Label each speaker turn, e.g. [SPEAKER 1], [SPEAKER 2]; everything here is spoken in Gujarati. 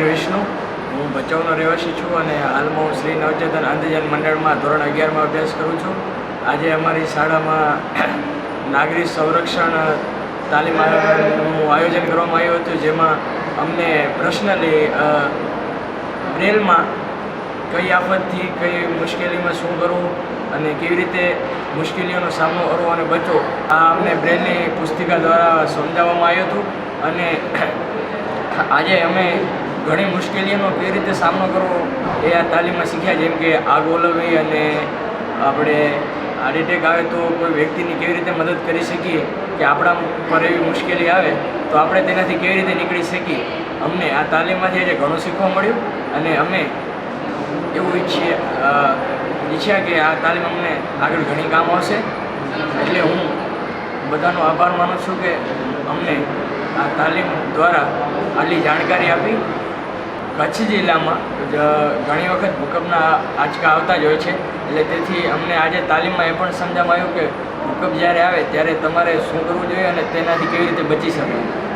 [SPEAKER 1] આહિર વિષ્ણુ હું ભચાઉનો રહેવાસી છું અને હાલમાં હું શ્રી નવચેતન આંધજન મંડળમાં ધોરણ અગિયારમાં અભ્યાસ કરું છું. આજે અમારી શાળામાં નાગરિક સંરક્ષણ તાલીમ આયોજનનું આયોજન કરવામાં આવ્યું હતું, જેમાં અમને પર્સનલી બ્રેલમાં કઈ આફતથી કઈ મુશ્કેલીમાં શું કરવું અને કેવી રીતે મુશ્કેલીઓનો સામનો કરવો અને બચવો, આ અમને બ્રેલની પુસ્તિકા દ્વારા સમજાવવામાં આવ્યું હતું. અને આજે અમે ઘણી મુશ્કેલીઓનો કેવી રીતે સામનો કરવો એ આ તાલીમમાં શીખ્યા. જેમ કે આગ ઓલવવી અને આપણે હાર્ટ એટેક આવે તો કોઈ વ્યક્તિની કેવી રીતે મદદ કરી શકીએ કે આપણા પર એવી મુશ્કેલી આવે તો આપણે તેનાથી કેવી રીતે નીકળી શકીએ. અમને આ તાલીમમાંથી આજે ઘણું શીખવા મળ્યું અને અમે એવું ઈચ્છીએ ઈચ્છ્યા કે આ તાલીમ અમને આગળ ઘણી કામ આવશે. એટલે હું બધાનો આભાર માનું છું કે અમને આ તાલીમ દ્વારા આટલી જાણકારી આપી. કચ્છ જિલ્લામાં ઘણી વખત ભૂકંપના આંચકા આવતા જ હોય છે. એટલે તેથી અમને આજે તાલીમમાં એ પણ સમજામાં આવ્યું કે ભૂકંપ જ્યારે આવે ત્યારે તમારે શું કરવું જોઈએ અને તેનાથી કેવી રીતે બચી શકાય